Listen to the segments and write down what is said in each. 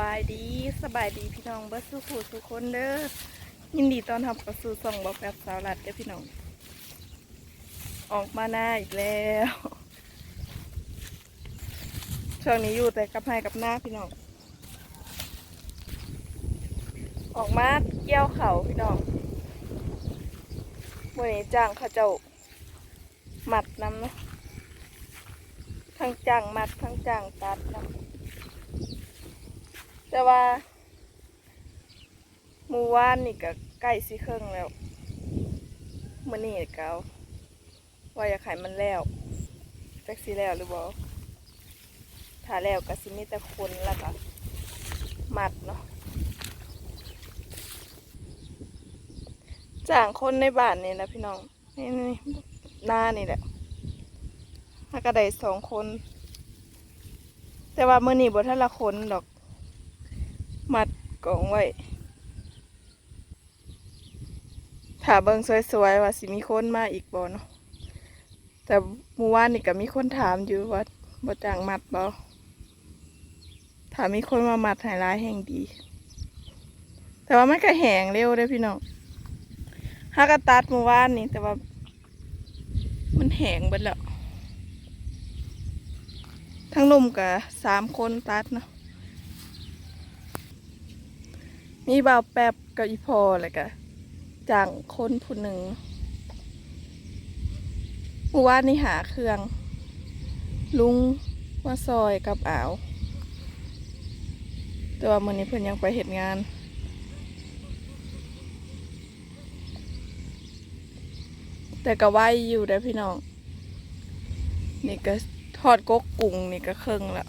บายดีสบายดีพี่น้องเบิร์สุขูทุกคนเด้อยินดีต้อนรับเข้าสู่ส่องบอกแบบสาวรัดเด้อพี่น้อง ออกมาหน้าอีกแล้วช่วงนี้อยู่แต่กับให้กับหน้าพี่น้อง ออกมาเกี่ยวเขาพี่น้องวันนี้จ้างเขาเจ้าหมัดน้ำนะทั้งจ้างหมัดทั้งจ้างตัดน้ำ แต่ว่าหมู่ว่านนี่ก็ใกล้สิเครื่องแล้วมื้อนี้ก็เอาว่าอยากให้มันแล้วจักสิแล้วหรือบ่ถ้าแล้วก็สิมีแต่คนแล้วก็มัดเนาะจ้างคนในบ้านนี่นะพี่น้องนี่นี่หน้านี่แหละถ้าก็ได้สองคน แต่ว่ามื้อนี้บ่ทันละคนดอก มัดกองไว้ถ้าเบิ่งสวยๆว่าสิมีคนมาอีกบ่เนาะแต่เมื่อวานนี่ก็มีคนถามอยู่ว่าบ่จ้างมัดบ่ถ้ามีคนมามัดให้ร้ายแห่งดี แต่ว่ามันก็แหงเร็วเด้อพี่น้องฮากกตัดเมื่อวานนี่แต่ว่า มันแหงเบิดแล้วทั้งลุมกับสามคนตัดเนาะ มีบ่าวแป๊บกับอีพอเลยกะจ้างคนผู้หนึ่งเมื่านี่หาเครื่อง ลุงมาซอยกับอ่าวแต่ว่ามื่อนี้เพิ่อนยังไปเหตุงานแต่ก็ไหวอยู่ได้พี่น้อง นี่ก็ทอดก๊กกุ้งนี่ก็เครื่องแล้ว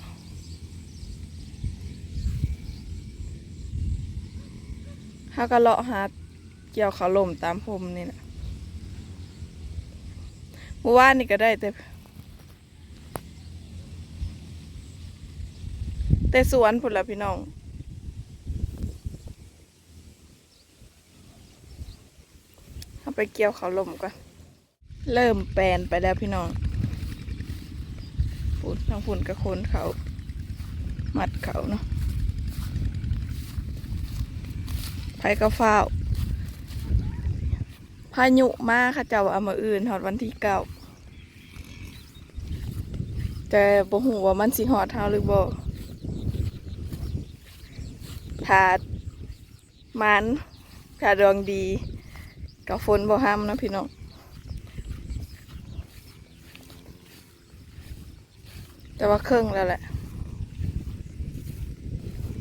ถ้าก็เลาะหาเกี่ยวเขาลมตามผมนี่นะเมื่อวานนี่ก็ได้แต่แต่สวนพุ่นละพี่น้องเอาไปเกี่ยวเขาลมก่อน เริ่มแปลนไปแล้วพี่น้องฝุ่นทั้งฝุ่นกับคนเขา มัดเขาเนาะ ไผก็ฟ้า พายุมาค่ะเจ้าเอามาอื่นหอดวันที่เก้าแต่บ่หูว่ามันสิหอดเท่าหรือบ่ถ้ามันถ้าดวงดีกับฝนบ่ห้ามนะพี่น้องแต่ว่าเครื่องแล้วแหละ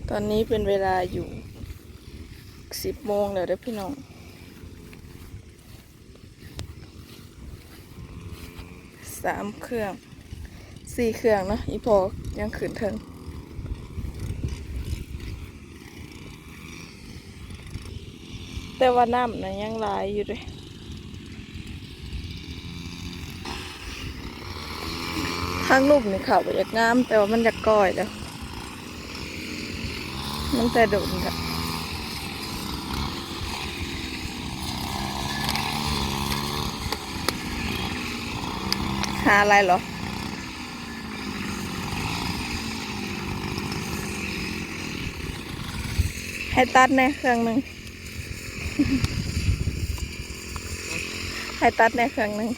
ตอนนี้เป็นเวลาอยู่ สิบโมงแล้วเด้อพี่น้องสามเครื่องสี่เครื่องเนาะอีพอยังขืนเทิงแต่ว่าน้ำนะยังลายอยู่เลยทางรูปนี่เขาวอยากงาม แต่ว่ามันอยากก้อยแล้ว มันแต่โดนกัน หาอะไรเหรอ ให้ตัดในเครื่องหนึ่งให้ตัดในเครื่องหนึ่ง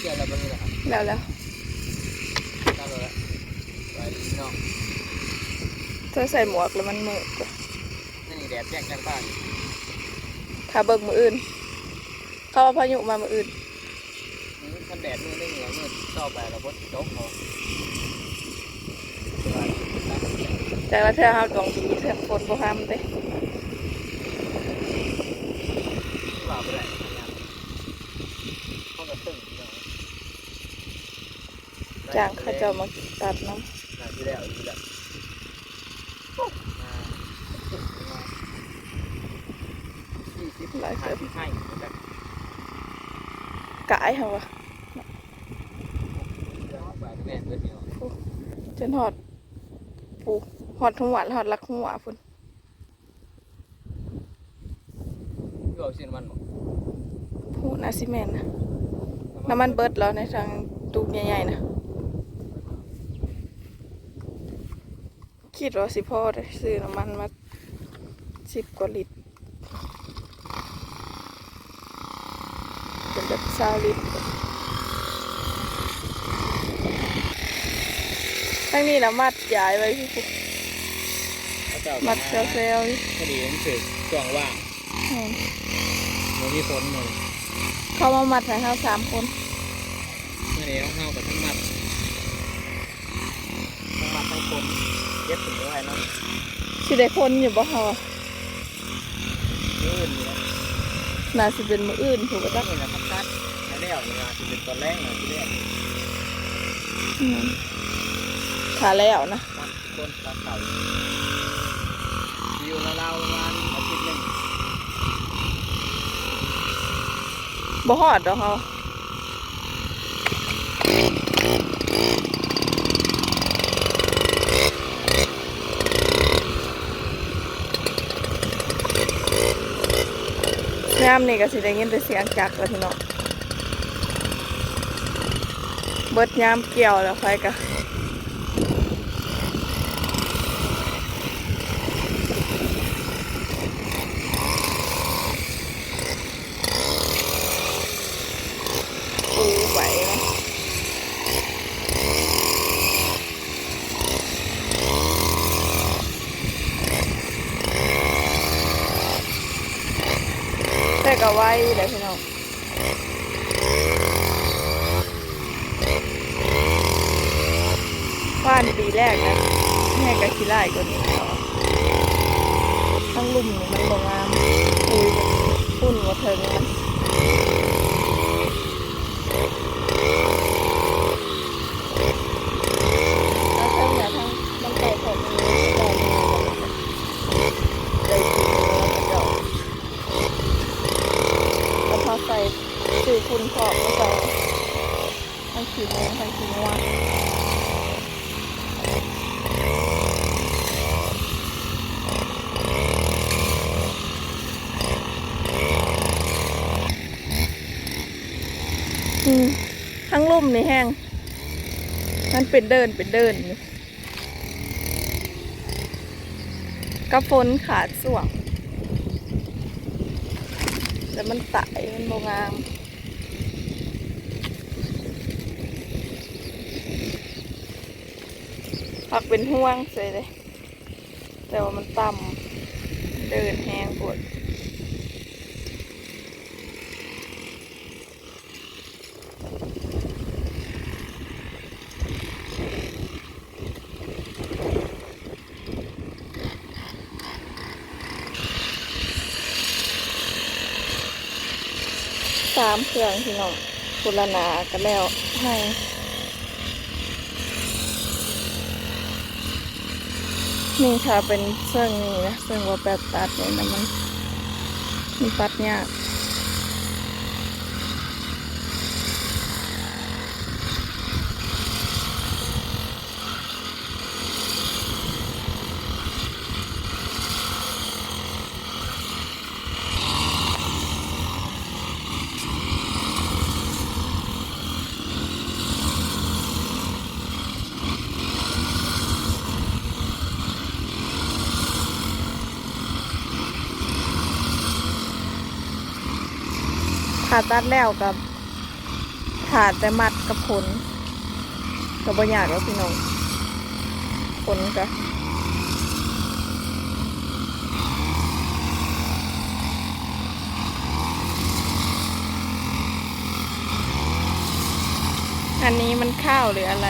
เกี่ยวอะไรบ้างนี่แหละครับแล้วแล้วตามเราละไปดีเนาะเธอใส่หมวกแล้วมันมืดกว่านี่แดดแจ้งจากบ้านถ้าเบิกมืออื่น เข้าว่าพายุมามืออื่น นี่คันแดดมือได้เหงื่อมือชอบไปแล้วพดโจ๊กเขาแต่ว่าเธอห้ามดวงดีเธอฝนบ่ห้ามเด้ว่าไปได้เขากระตึ้งเนาะจ้างเขาเจะมาตัดน้น่าที่แล้วที่แล้วมาสี่สิบหลายเกือบให้จากำกายเหรอวะไป แม่เพื่อนเดียวจนหอดปูหอดหัวหอดลักหัวพุ่นพี่บอกสิมันบอกผู้นาซิแมนนะน้ำมันเบิดแล้วในทางตูกใหญ่ๆนะคิดว่าสิพ่อได้ซื้อน้ำมันมาสิบกว่าลิตรเป็นแบบซาลิตร ทั้งนี้นะมัดยายไว้พี่ปุ๊กเขาเจ้ามัดเซลเซลนี่พอดีมันถือช่วงว่างอืมมันมีฝนเลยเขามามัดให้เราสามคนเมื่อนี้ต้องเข้ากับทั้งมัดทั้งมัดทั้งคนเย็บถึงด้วยเนาะสิได้คนอยู่บ่เขาอะยื่นอยู่แล้วน่าสิเป็นมืออื่นถูกก็ปะต้อจ๊ะงเห็นนะพักกัดแล้วเดี๋ยวเวลาจะเป็นตอนแรกนะที่แรก อืม ขาแล้วนะมัดคนตาเข่าอยู่ราวๆประมาณอาทิตย์หนึ่งบ่ฮอดดอกเขายามนี่ก็สิได้ยินแต่เสียงจักรแล้วพี่น้องเบิดยามเกี่ยวแล้วไฟก็ปูไหวนะ แต่ก็ไหวเลยวพี่น้องบ้านปีแรกนะแม่ก็ขี้ไล่กว่านี้ทั้งลุ่มมันบองามคุยพุ่นว่าเทิงมันแล้วเทิงเนี่ยทั้งมันใส่ผมมีแต่เนื้อเลยกินแล้วก็ดอกแล้วพอใส่สื่อ คุณขอบก็ใส่ทั้งขีดนี้ทั้ขีดนัวอืมทั้งลุ่มนี่แห้งมันเป็นเดินเป็นเดินกระฝนขาดส่วงแต่มันตายมันโบงาม ผักเป็นห่วงเสยเลย แต่ว่ามันต่ำเดินแห้งปวดสามเครื่องพี่น้องกุลนากันแล้วให้ นี่ค่ะเป็นเสื่องนี้นะเสื่องว่าแบบตัดเนี่ยนะมันมันตัดยาก ผ่าตัดแล้วกับผ่าแต่มัดกับผลกับบอยากแล้วพี่น้องผลกะอันนี้มันข้าวหรืออะไร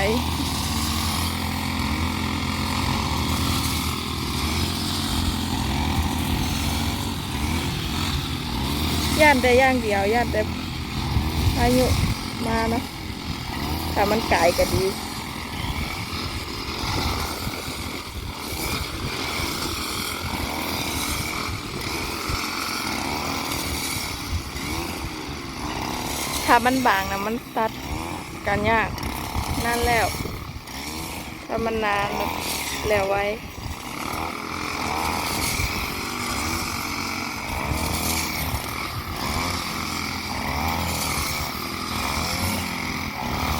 ย่านแต่ย่างเดียวย่านแต่อายุมานะถ้ามันไก่ก็ดีถ้ามันบางนะมันตัดกันยากนั่นแล้ว ถ้ามันนานมันแล้วไว้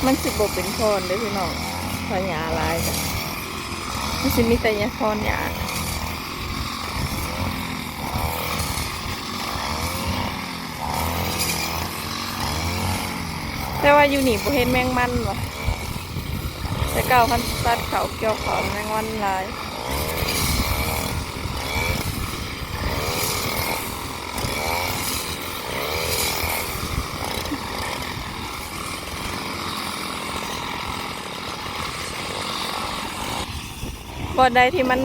มันสิบบเป็นพรเด้อพี่น้องพญาลายจ้ะมันสิมีแต่ยาคอนยางแต่ว่าอยู่นี่บ่เห็นแมงมันวะแต่เก่าคันตัดเขาเกี่ยวเขาแมงวันลาย บอนใดที่มัน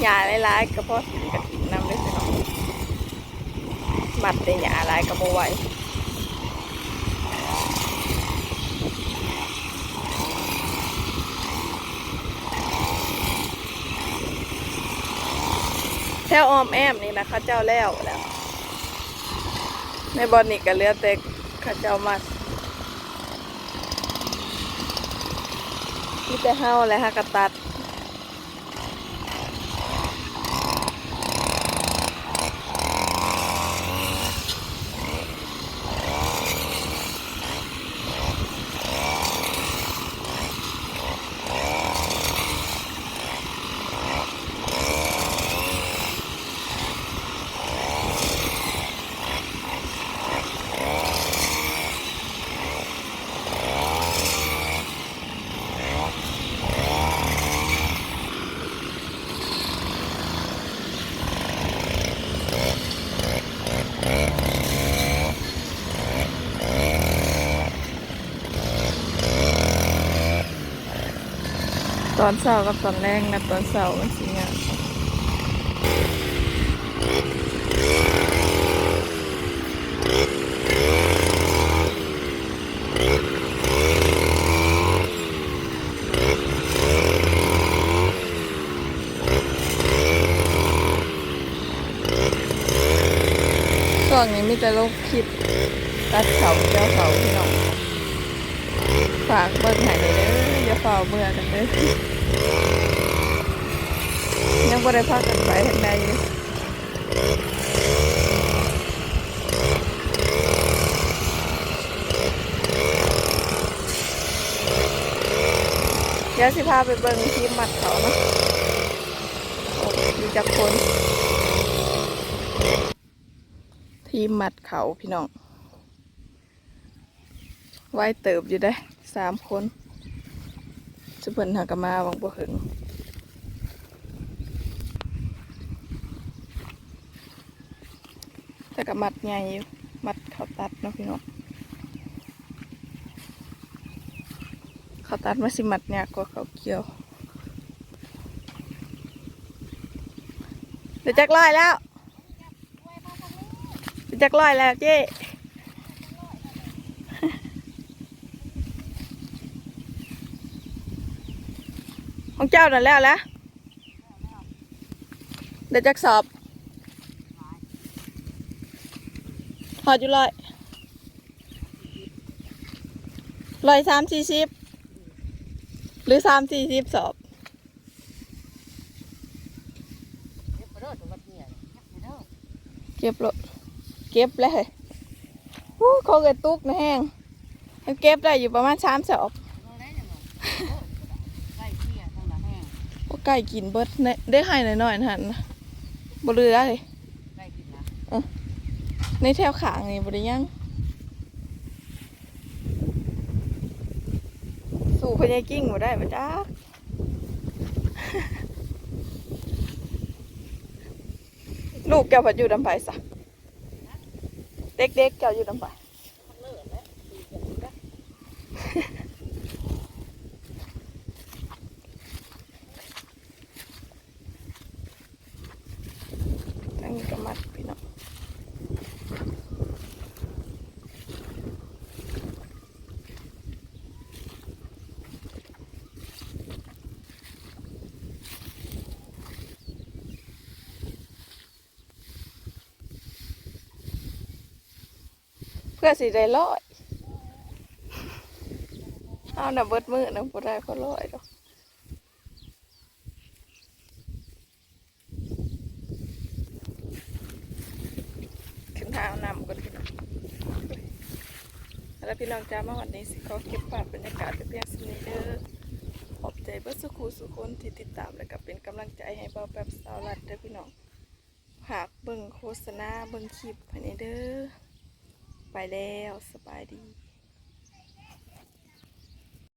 หยาหลายๆก็เพราะกินกับกินน้ำด้วยสิเนาะมัดแต่หยาหลายก็บ่ไหวแถวออมแอมนี่นะเข้าเจ้าแล้วแล้วในบอนนี่ก็เหลือแต่เข้าเจ้ามัดมีแต่เฮาและฮากระตัด อนเช้ากับตอนแรกนะตอนเช้ามันสิงามช่วงนี้มีแต่โรคคลิปตัดเขาเจ้าเขาพี่น้องฝากเบิ่งให้ได้เด้อย่าฝ้าเบื่อกันเด้อ ยังบ่ได้พากันไปทางใดอยู่เดี๋ยวสิพาไปเบิ่งทีมมัดเขาเนาะโอ้มีจักคนทีมมัดเขาพี่น้องไว้เติบอยู่ได้สามคนจะเพิ่นหากมาวังบ่หึง แต่ก็มัดใหญ่อยู่มัดเขาตัดเนาะพี่น้องเขาตัดมาสิมัดยากกว่าเขาเกี่ยวเดี๋ยวจักร้อยแล้วเดี๋ยวจักร้อยแล้วเจ๊ของเจ้านั่นแล้วแหละเดี๋ยวจักสอบ อดอยู่ร้อยร้อยสามสี่สิบหรือสามสี่สิบสอบเก็บรถเก็บเลยโอ้เขาเกิดตุกนะแห้งมันเก็บได้อยู่ประมาณสามสอบก็ไก่กินเบิดเนี่ยได้ให้หน่อยๆนะหันนะบเรือเลย ในแถวขางนี่บริยัง สู่พญากิ้งบ่ได้ไหมจ้าลูกแกพัดอยู่ดำไปสะเด็กๆแกอยู่ดำไปตั้งนี้ก็มัดพี่น้อง เพื่อสิได้ร้อยเอาหน่ะเบิดมือนะบ่ได้ก็ร้อยดอกขึ้นทางนำกันพี่น้องแล้วพี่น้องจ้ามาวันนี้สิขอเก็บภาพบรรยากาศไปเพียงสนิเดอร์ขอบใจเบิดสุขุสุคนที่ติดตามและก็เป็นกำลังใจให้เบาแบบสาวรัดเด้อพี่น้องหากเบิ่งโฆษณาเบิ่งคลิปภายในเด้อ แล้วสบายดี